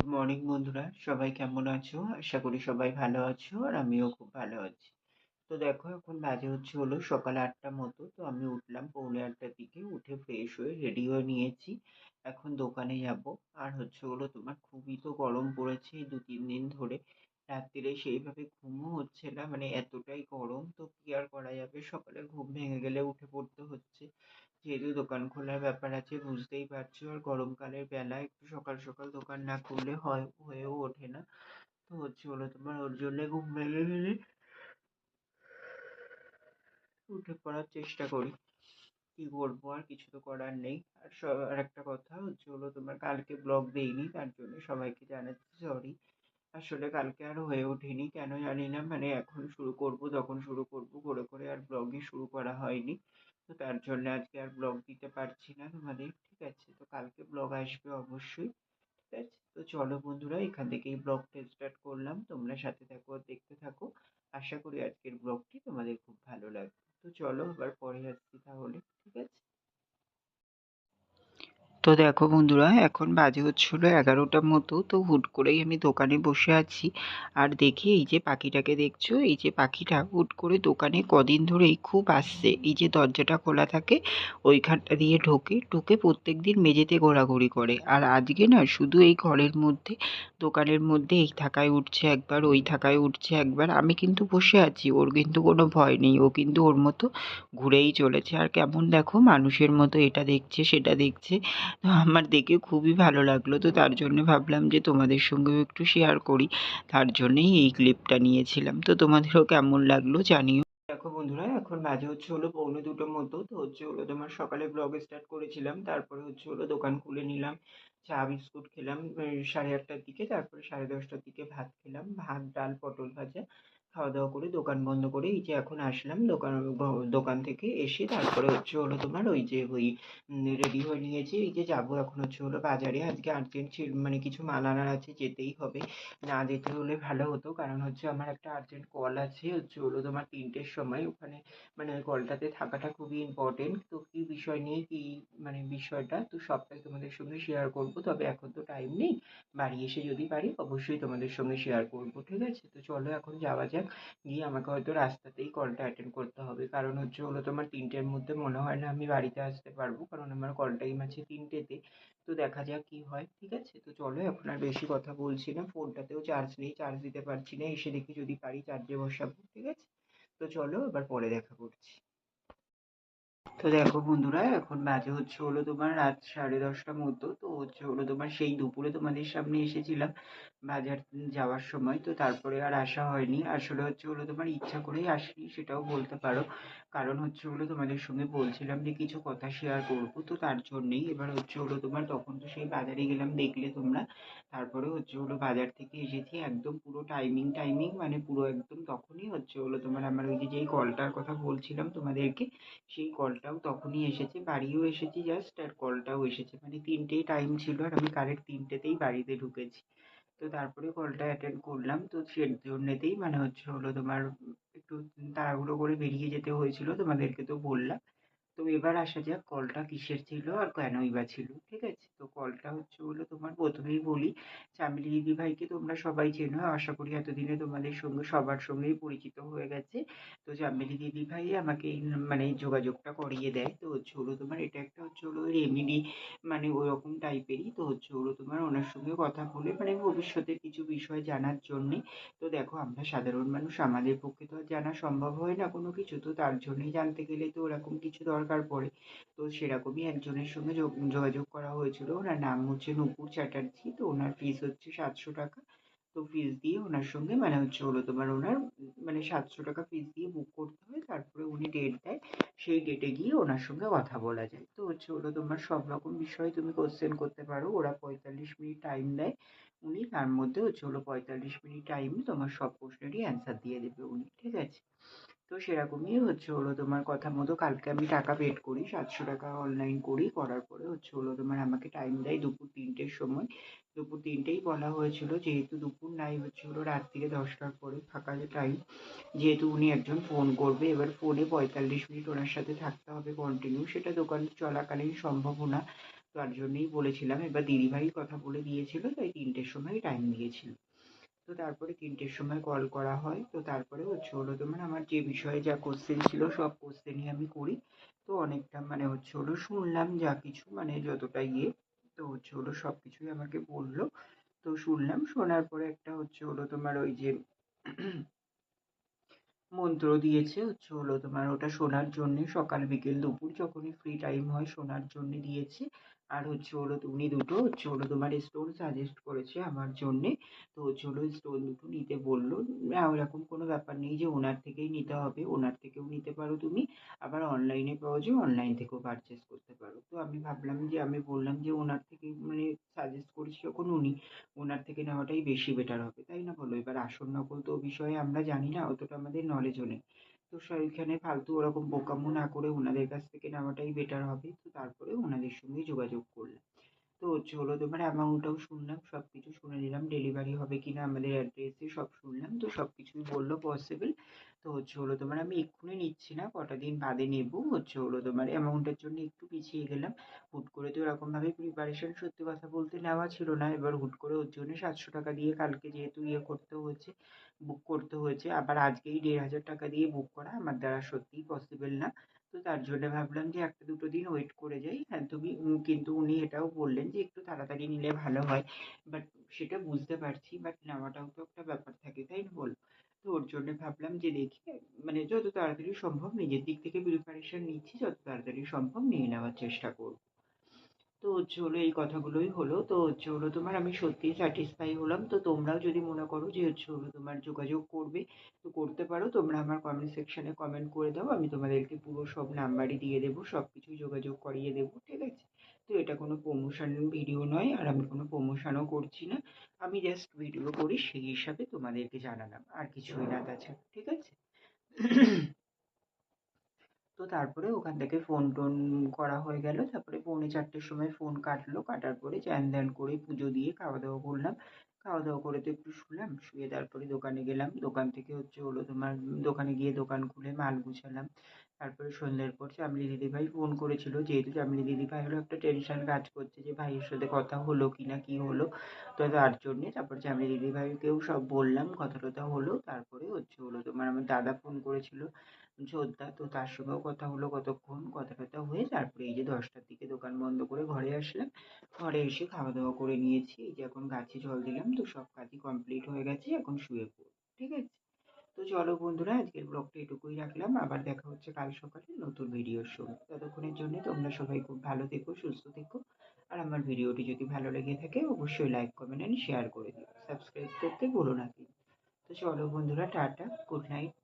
Good morning বন্ধুরা। সবাই কেমন আছো? আশা করি সবাই ভালো আছো আর আমিও খুব ভালো আছি। তো দেখো, এখন বাজে হচ্ছে হলো সকাল আটটা মতো। তো আমি উঠলাম পৌনে আটটার দিকে, উঠে ফ্রেশ হয়ে রেডি হয়ে নিয়েছি। এখন দোকানে যাব। আর হচ্ছে হলো তোমার খুবই তো গরম পড়েছে দু তিন দিন ধরে। রাত্রিরে সেইভাবে ঘুমও হচ্ছে না মানে এতটাই গরম। তো কি আর করা যাবে? সকালে ঘুম ভেঙে গেলে উঠে পড়তে হচ্ছে। যেহেতু দোকান খোলার ব্যাপার আছে, বুঝতেই পারছ। আর গরমকালের বেলায় একটু সকাল সকাল দোকান না খুললে হয়, হয়েও ওঠে না। তো হচ্ছে হলো তোমার ওর জন্যে ঘুম ভেঙে গেলে উঠে পড়ার চেষ্টা করি। কি করব, আর কিছু তো করার নেই। আর আর একটা কথা হচ্ছে হলো তোমার কালকে ব্লগ দেইনি, তার জন্য সবাইকে জানাচ্ছি সরি আসলে কালকে আর হয়ে ওঠেনি, কেন জানি না। মানে এখন শুরু করব, যখন শুরু করব, করে করে আর ব্লগই শুরু করা হয়নি। তো তার জন্য আজকে আর ব্লগ দিতে পারছি না তোমাদের, ঠিক আছে? তো কালকে ব্লগ আসবে অবশ্যই, ঠিক আছে? তো চলো বন্ধুরা, এখান থেকেই ব্লগটা স্টার্ট করলাম। তোমরা সাথে থাকো, দেখতে থাকো। আশা করি আজকের ব্লগটি তোমাদের খুব ভালো লাগবে। তো চলো আবার পরে আসছি তাহলে, ঠিক আছে? তো দেখো বন্ধুরা, এখন বাজে হচ্ছিল এগারোটার মতো, তো হুট করেই আমি দোকানে বসে আছি। আর দেখি এই যে পাখিটাকে দেখছ? এই যে পাখিটা হুট করে দোকানে কদিন ধরেই খুব আসছে। এই যে দরজাটা খোলা থাকে, ওইখানটা দিয়ে ঢোকে, ঢুকে প্রত্যেক দিন মেঝেতে ঘোরাঘুরি করে। আর আজকে না শুধু এই ঘরের মধ্যে, দোকানের মধ্যে এই থাকায় উঠছে একবার, ওই থাকায় উঠছে একবার। আমি কিন্তু বসে আছি, ওর কিন্তু কোনো ভয় নেই, ও কিন্তু ওর মতো ঘুরেই চলেছে। আর কেমন দেখো, মানুষের মতো এটা দেখছে, সেটা দেখছে। তো আমার দেখে খুবই ভালো লাগল। তো তার জন্য ভাবলাম যে তোমাদের সঙ্গেও একটু শেয়ার করি। তার জন্যেই এই ক্লিপটা নিয়েছিলাম। তো তোমাদেরও কেমন লাগল জানিও। দেখো বন্ধুরা, এখন বাজে হচ্ছে হলো পৌনে দুটোর মতো। তো হচ্ছে হলো তোমার সকালে ব্লগ স্টার্ট করেছিলাম। তারপরে হচ্ছে হলো দোকান খুলে নিলাম। চা, বিস্কুট খেলাম সাড়ে আটটার দিকে। তারপরে সাড়ে দশটার দিকে ভাত খেলাম। ভাত, ডাল, পটল ভাজা। খাওয়া দাওয়া করে দোকান বন্ধ করে এই যে এখন আসলাম দোকান দোকান থেকে এসে তারপরে হচ্ছে হলো তোমার ওই যে ওই রেডি হয়ে নিয়েছি। এই যে যাব এখন হচ্ছে হলো বাজারে। আজকে আর্জেন্ট ছিল মানে কিছু মাল আনার আছে, যেতেই হবে। না যেতে হলে ভালো হতো, কারণ হচ্ছে আমার একটা আর্জেন্ট কল আছে হচ্ছে হলো তোমার তিনটের সময়। ওখানে মানে ওই কলটাতে থাকাটা খুবই ইম্পর্টেন্ট তো কী বিষয় নিয়ে, কী মানে বিষয়টা, তো সবটাই তোমাদের সঙ্গে শেয়ার করব। তবে এখন তো টাইম নেই। বাড়ি এসে যদি পারি, অবশ্যই তোমাদের সঙ্গে শেয়ার করব, ঠিক আছে? তো চলো এখন যাওয়া যাক। গিয়ে আমাকে হয়তো রাস্তাতেই কলটা অ্যাটেন্ড করতে হবে। কারণ হচ্ছে হলো তোমার তিনটের মধ্যে মনে হয় না আমি বাড়িতে আসতে পারব, কারণ আমার কল টাইম আছে তিনটেতে। তো দেখা যাক কি হয়, ঠিক আছে? তো চলো, এখন আর বেশি কথা বলছি না। ফোনটাতেও চার্জ নেই চার্জ দিতে পারছি না। এসে দেখি যদি পারি চার্জে বসাবো, ঠিক আছে? তো চলো, এবার পরে দেখা করছি। তো দেখো বন্ধুরা, এখন বাজে হচ্ছে হলো তোমার রাত সাড়ে দশটার মতো। তো হচ্ছে হলো তোমার সেই দুপুরে তোমাদের সামনে এসেছিলাম বাজার যাওয়ার সময়। তো তারপরে আর আসা হয়নি। আসলে হচ্ছে হলো তোমার ইচ্ছা করেই আসিনি, সেটাও বলতে পারো। কারণ হচ্ছে হলো তোমাদের সঙ্গে বলছিলাম যে কিছু কথা শেয়ার করব, তো তার জন্যেই এবার হচ্ছে হলো তোমার তখন তো সেই বাজারে গেলাম, দেখলে তোমরা। তারপরে হচ্ছে হলো বাজার থেকে এসেছি, একদম পুরো টাইমিং টাইমিং মানে পুরো একদম তখনই হচ্ছে হলো তোমার আমার ওই যে যেই কলটার কথা বলছিলাম তোমাদেরকে, সেই কলটাও তখনই এসেছে, বাড়িও এসেছি জাস্ট আর কলটাও এসেছে। মানে তিনটেই টাইম ছিল আর আমি কারেক্ট তিনটেতেই বাড়িতে ঢুকেছি। তো তারপরে কলটা অ্যাটেন্ড করলাম, তো সেই জন্যেতেই মানে হচ্ছে হলো তোমার একটু তাড়াহুড়ো করে বেরিয়ে যেতে হয়েছিল তোমাদেরকে তো বললাম। তো এবার আসা যাক কলটা কিসের ছিল আর কেনই বা ছিল, ঠিক আছে? তো কলটা হচ্ছে হলো তোমার প্রথমেই বলি, চামেলি দিদিভাইকে তোমরা সবাই চেনো, আশা করি এতদিনে তোমাদের সঙ্গে, সবার সঙ্গেই পরিচিত হয়ে গেছে। তো চামেলি দিদিভাই আমাকে মানে যোগাযোগটা করিয়ে দেয়। তো হচ্ছে হলো তোমার এটা একটা হচ্ছে হলো রেমেডি মানে ওরকম টাইপেরই। তো হচ্ছে হলো তোমার ওনার সঙ্গে কথা বলে মানে ভবিষ্যতের কিছু বিষয় জানার জন্যে। তো দেখো, আমরা সাধারণ মানুষ, আমাদের পক্ষে তো আর জানা সম্ভব হয় না কোনো কিছু। তো তার জন্যই জানতে গেলে তো ওরকম কিছু দরকার পড়ে তো সেরকমই একজনের সঙ্গে যোগাযোগ করা হয়েছিল। ওনার নাম হচ্ছে নূপুর চ্যাটার্জি। তো ওনার ফিস হচ্ছে সাতশো টাকা। তো ফিস দিয়ে ওনার সঙ্গে মানে হচ্ছে হলো তোমার ওনার মানে সাতশো টাকা ফিস দিয়ে বুক করতে হয়। তারপরে উনি ডেট দেয়। সেই ডেটে গিয়ে ওনার সঙ্গে কথা বলা যায়। তো হচ্ছে হলো তোমার সব রকম বিষয়ে তুমি কোশ্চেন করতে পারো। ওরা পঁয়তাল্লিশ মিনিট টাইম দেয় উনি। তার মধ্যে হচ্ছে হলো পঁয়তাল্লিশ মিনিট টাইমে তোমার সব প্রশ্নেরই অ্যান্সার দিয়ে দেবে উনি। ঠিক আছে? তো সেরকমই হচ্ছে হলো তোমার কথা মতো, কালকে আমি টাকা পেড করি, সাতশো টাকা অনলাইন করি, করার পরে হচ্ছে হলো তোমার আমাকে টাইম দেয় দুপুর তিনটের সময়। দুপুর তিনটেই বলা হয়েছিল, যেহেতু দুপুর নাই হচ্ছে হলো রাত্রিরে দশটার পরে ফাঁকা টাইম যেহেতু উনি একজন ফোন করবে, এবার ফোনে পঁয়তাল্লিশ মিনিট ওনার সাথে থাকতে হবে কন্টিনিউ সেটা দোকান চলাকালীন সম্ভব না। তার জন্যই বলেছিলাম, এবার দিদিভাই কথা বলে দিয়েছিল, তাই তিনটের সময় টাইম দিয়েছিল। তো তারপরে তিনটের সময় কল করা হয়। তো তারপরে হচ্ছে হলো তোমার আমার যে বিষয়ে যা কোশ্চেন ছিল, সব কোশ্চেনই আমি করি। তো অনেকটা মানে হচ্ছে হলো শুনলাম যা কিছু মানে যতটা ইয়ে তো হচ্ছে হলো সব কিছুই আমাকে বলল। তো শুনলাম, শোনার পরে একটা হচ্ছে হলো তোমার ওই যে মন্ত্র দিয়েছে, হচ্ছে হলো তোমার ওটা শোনার জন্যে সকাল বিকেল দুপুর যখনই ফ্রি টাইম হয়, শোনার জন্যে দিয়েছে। আর হচ্ছে হলো উনি দুটো, হচ্ছে হলো তোমার স্টোন সাজেস্ট করেছে আমার জন্যে। তো হচ্ছে হলো স্টোন দুটো নিতে বলল। ওরকম কোনো ব্যাপার নেই যে ওনার থেকেই নিতে হবে, ওনার থেকেও নিতে পারো তুমি। আবার অনলাইনে পাওয়া যায় অনলাইন থেকেও পারচেস করতে পারো। তো আমি ভাবলাম যে, আমি বললাম যে ওনার থেকে মানে সাজেস্ট করেছে যখন উনি, ওনার থেকে নেওয়াটাই বেশি বেটার হবে। তাই না বলো? এবার আসল নকল তো বিষয়ে আমরা জানি না, অতটা আমাদের নলেজও নেই। তো সেইখানে ফালতু ওরকম বোকামো না করে ওনাদের কাছ থেকে নেওয়াটাই বেটার হবে। তো তারপরে ওনাদের সঙ্গে যোগাযোগ করলাম। তো হচ্ছে হলো তোমার অ্যামাউন্টটাও শুনলাম সব কিছু শুনে নিলাম ডেলিভারি হবে কিনা, আমাদের অ্যাড্রেসে সব শুনলাম, তো সব কিছুই বলল পসিবল তো হচ্ছে হলো তোমার আমি এক্ষুনি নিচ্ছি না, কটা দিন বাদে নেব, হচ্ছে হলো তোমার অ্যামাউন্টের জন্য একটু পিছিয়ে গেলাম। হুট করে তো এরকমভাবে প্রিপারেশন সত্যি কথা বলতে নেওয়া ছিল না, এবার হুট করে ওর জন্য সাতশো টাকা দিয়ে কালকে যেহেতু ইয়ে করতে হয়েছে বুক করতে হয়েছে, আবার আজকেই দেড় হাজার টাকা দিয়ে বুক করা আমার দ্বারা সত্যিই পসিবল না। তো তার জন্য ভাবলাম যে একটা দুটো দিন ওয়েট করে যাই। হ্যাঁ তুমি কিন্তু উনি এটাও বললেন যে একটু তাড়াতাড়ি নিলে ভালো হয় বাট সেটা বুঝতে পারছি বাট নেওয়াটাও তো একটা ব্যাপার থাকে, তাই বল? তো ওর জন্য ভাবলাম যে দেখি মানে যত তাড়াতাড়ি সম্ভব নিজের দিক থেকে প্রিপারেশন নিচ্ছি, যত তাড়াতাড়ি সম্ভব নিয়ে নেওয়ার চেষ্টা করব। তো হলো এই কথাগুলোই হলো, তো হচ্ছে তোমার আমি সত্যিই স্যাটিসফাই হলাম। তো তোমরাও যদি মনে করো যে হচ্ছে তোমার যোগাযোগ করবে, তো করতে পারো। তোমরা আমার কমেন্ট সেকশানে কমেন্ট করে দাও, আমি তোমাদেরকে পুরো সব নাম্বারই দিয়ে দেবো সব কিছুই যোগাযোগ করিয়ে দেবো, ঠিক আছে? তো এটা কোনো প্রমোশন ভিডিও নয়, আর আমি কোনো প্রমোশনও করছি না। আমি জাস্ট ভিডিও করি, সেই হিসাবে তোমাদেরকে জানালাম, আর কিছুই না তাছাড়া, ঠিক আছে? তো তারপরে ওখান থেকে ফোন টোন করা হয়ে গেল, তারপরে পৌনে চারটের সময় ফোন কাটলো, কাটার পরে চ্যান ধ্যান করে পুজো দিয়ে খাওয়া দাওয়া করলাম। খাওয়া দাওয়া করে তো একটু শুলাম, শুয়ে তারপরে দোকানে গেলাম। দোকান থেকে হচ্ছে হলো তোমার দোকানে গিয়ে দোকান খুলে মাল গুছালাম। তারপরে সন্ধ্যের পর চামলি দিদিভাই ফোন করেছিল। যেহেতু চামলি দিদিভাই হলো একটা টেনশন কাজ করছে যে ভাইয়ের সাথে কথা হলো কি না কি হলো, তো তার জন্যে তারপর চামলি দিদিভাইকেও সব বললাম কথা টথা হলো। তারপরে হচ্ছে হলো তোমার আমার দাদা ফোন করেছিল। ছোদ্দা তো তার সঙ্গেও কথা হলো কতক্ষণ কথা টথা হয়ে তারপরে এই যে দশটার দিকে দোকান বন্ধ করে ঘরে আসলাম। ঘরে এসে খাওয়া দাওয়া করে নিয়েছি। এই যে এখন গাছে জল দিলাম, তো সব কাজই কমপ্লিট হয়ে গেছে, এখন শুয়ে পড়ব, ঠিক আছে? তো চলো বন্ধুরা, আজকের ব্লগটা এটুকুই রাখলাম। আবার দেখা হচ্ছে কাল সকালে নতুন ভিডিওর সঙ্গে। ততক্ষণের জন্য তোমরা সবাই খুব ভালো থেকো, সুস্থ থেকো। আর আমার ভিডিওটি যদি ভালো লেগে থাকে, অবশ্যই লাইক কমেন্ট অ্যান্ড শেয়ার করে দিও। সাবস্ক্রাইব করতে ভুলো না তো চলো বন্ধুরা, টাটা গুড নাইট